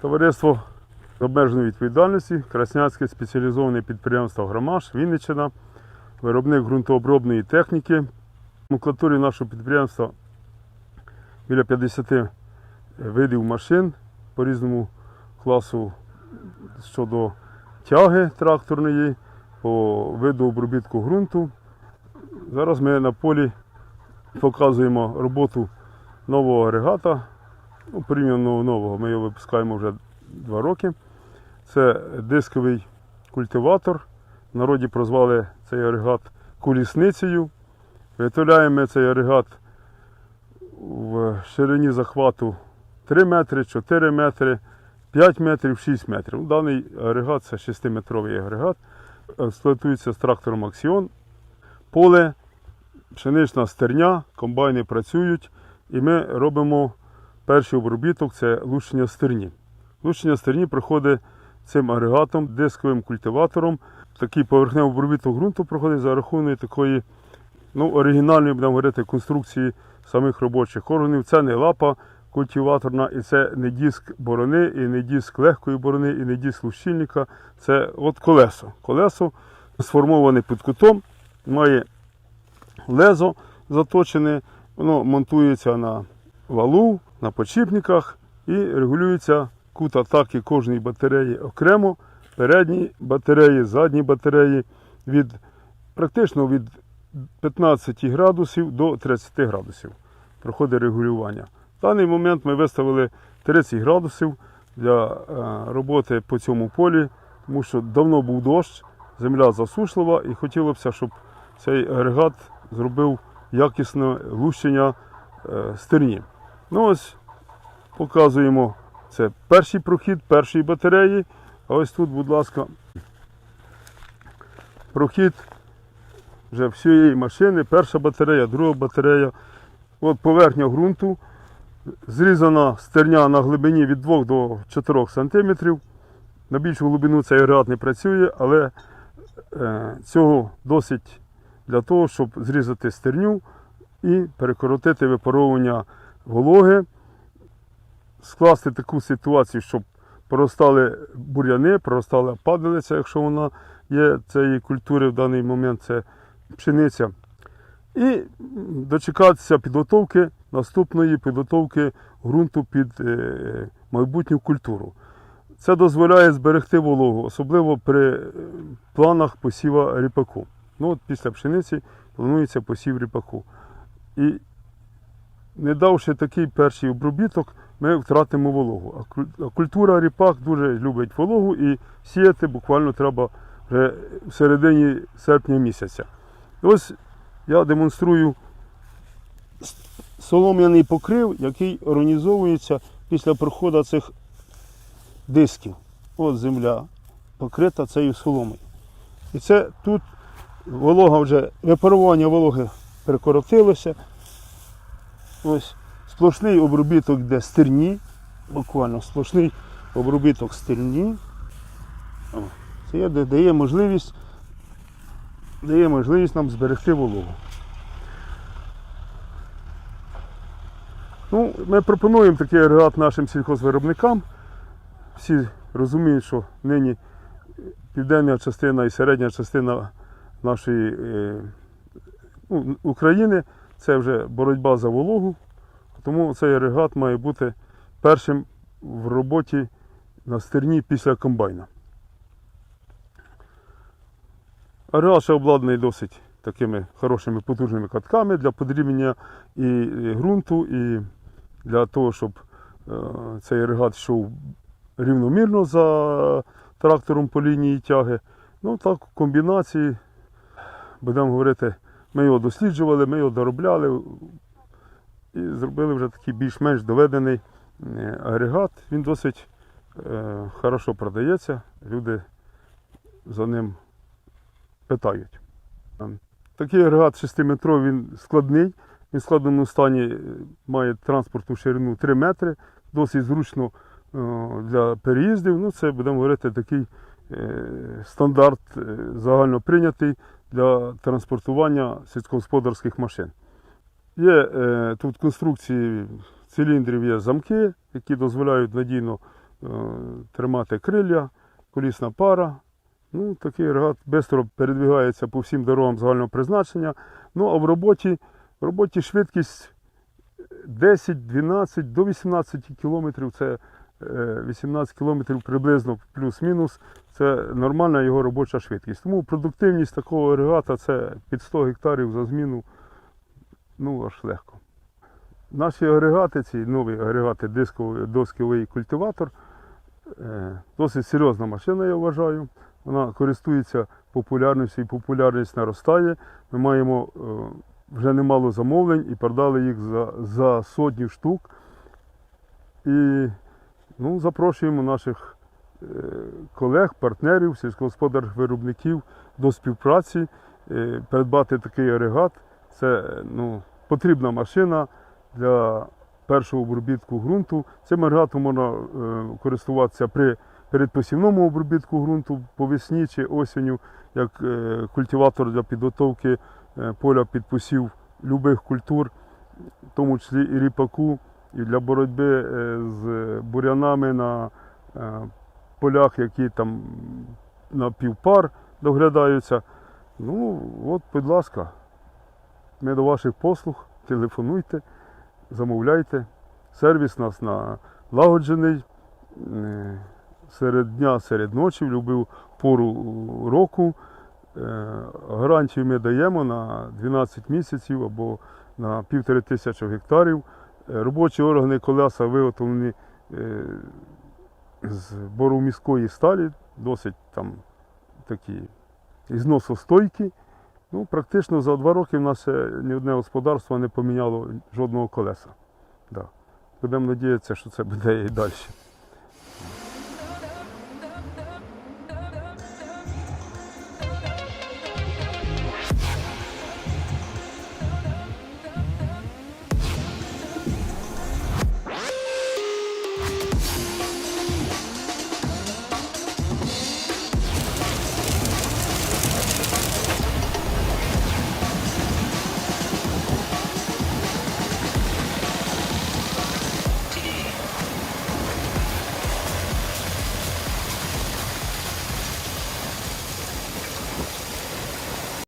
Товариство з обмеженою відповідальності, Краснянське спеціалізоване підприємство Громаш, Вінниччина, виробник ґрунтообробної техніки. В номенклатурі нашого підприємства біля 50 видів машин по різному класу щодо тяги тракторної, по виду обробітку ґрунту. Зараз ми на полі показуємо роботу нового агрегата ну, нового. Ми його випускаємо вже два роки. Це дисковий культиватор. В народі прозвали цей агрегат колісницею. Виготовляємо цей агрегат в ширині захвату 3 метри, 4 метри, 5 метрів, 6 метрів. Даний агрегат це 6-метровий агрегат. Експлуатується з трактором Аксіон. Поле, пшенична стерня, комбайни працюють, і ми робимо перший обробіток це лущення стерні. Лущення стерні проходить цим агрегатом, дисковим культиватором. Такий поверхневий обробіток ґрунту проходить за рахунок такої ну, оригінальної, будемо говорити, конструкції самих робочих органів. Це не лапа культиваторна, і це не диск борони, і не диск легкої борони, і не диск лущильника. Це от колесо. Колесо сформоване під кутом, має лезо заточене, воно монтується на валу, на подшипниках і регулюється кут атаки кожної батареї окремо, передні батареї, задні батареї від практично від 15 градусів до 30 градусів. Проходить регулювання. В даний момент ми виставили 30 градусів для е, роботи по цьому полі, тому що давно був дощ, земля засушлива і хотілося б, щоб цей агрегат зробив якісне лущення е, стерні. Ну ось показуємо це перший прохід першої батареї. А ось тут, будь ласка, прохід вже всієї машини, перша батарея, друга батарея. От поверхня ґрунту. Зрізана стерня на глибині від 2 до 4 см. На більшу глибину цей агрегат не працює, але е, цього досить для того, щоб зрізати стерню і перекоротити випаровування вологи, скласти таку ситуацію, щоб поростали бур'яни, поростала падалиця, якщо вона є цієї культури в даний момент, це пшениця. І дочекатися підготовки наступної підготовки ґрунту під е, майбутню культуру. Це дозволяє зберегти вологу, особливо при е, планах посіва ріпаку. Ну, от після пшениці планується посів ріпаку. І не давши такий перший обробіток, ми втратимо вологу. А культура ріпак дуже любить вологу і сіяти буквально треба вже в середині серпня місяця. Ось я демонструю солом'яний покрив, який організовується після проходу цих дисків. От земля покрита цією соломою. І це тут волога вже, випарування вологи перекоротилося. Ось сплошний обробіток йде стерні, буквально сплошний обробіток стерні. О, Це дає можливість, дає можливість нам зберегти вологу. Ну, ми пропонуємо такий агрегат нашим сільхозвиробникам. Всі розуміють, що нині південна частина і середня частина нашої е, ну, України це вже боротьба за вологу. Тому цей агрегат має бути першим в роботі на стерні після комбайна. Агрегат ще обладнаний досить такими хорошими потужними катками для подрібнення і ґрунту, і для того, щоб е, цей агрегат йшов рівномірно за трактором по лінії тяги. Ну так, в комбінації, будемо говорити, ми його досліджували, ми його доробляли і зробили вже такий більш-менш доведений е, агрегат. Він досить е, хорошо продається, люди за ним питають. Такий агрегат 6-метровий, він складний. Він в складному стані е, має транспортну ширину 3 метри, досить зручно е, для переїздів. Ну, це будемо говорити такий е, стандарт е, загально прийнятий для транспортування сільськогосподарських машин. Є е, тут конструкції циліндрів, є замки, які дозволяють надійно е, тримати крилля, колісна пара. Ну, такий регат швидко передвигається по всім дорогам загального призначення. Ну а в роботі, в роботі швидкість 10-12 до 18 кілометрів. Це 18 кілометрів приблизно плюс-мінус. Це нормальна його робоча швидкість. Тому продуктивність такого агрегата це під 100 гектарів за зміну. Ну, аж легко. Наші агрегати, ці нові агрегати, дисковий досковий культиватор, е, досить серйозна машина, я вважаю. Вона користується популярністю і популярність наростає. Ми маємо е, вже немало замовлень і продали їх за, за сотню штук. І ну, запрошуємо наших е, колег, партнерів, сільськогосподарських виробників до співпраці, е, придбати такий агрегат. Це ну, потрібна машина для першого обробітку ґрунту. Цим агрегатом можна е, користуватися при передпосівному обробітку ґрунту по весні чи осінню, як культиватор для підготовки поля під посів любих культур, в тому числі і ріпаку, і для боротьби е, з бурянами на е, полях, які там на півпар доглядаються. Ну, от, будь ласка, ми до ваших послуг, телефонуйте, замовляйте. Сервіс у нас налагоджений е, серед дня, серед ночі, в будь-яку пору року. Гарантію ми даємо на 12 місяців або на півтори тисячі гектарів. Робочі органи колеса виготовлені е, з бороміської сталі, досить там такі ізносостойкі. Ну, практично за два роки в нас ще ні одне господарство не поміняло жодного колеса. Да. Будемо надіятися, що це буде і далі.